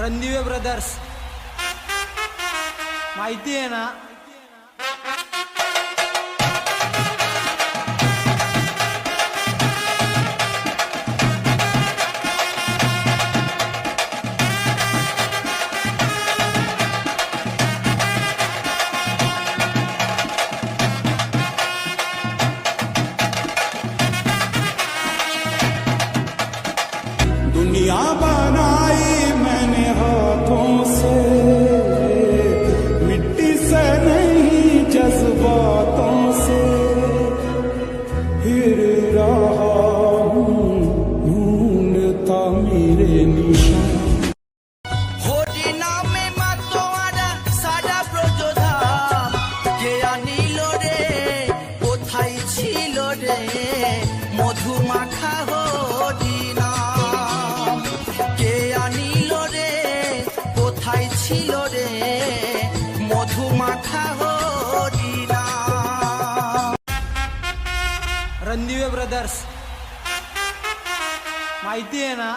Ranadive brothers माहिती आहे ना दुनिया ढूंढता मेरे निशान হরি নামে মাতোয়ারা সারা ব্রজধাম কে আনিল রে কোথায় ছিল রে মধু মাখা হরি নাম কে আনিল রে কোথায় ছিল রে মধু মাখা হরি নাম रणदिवे ब्रदर्स माहिती आहे ना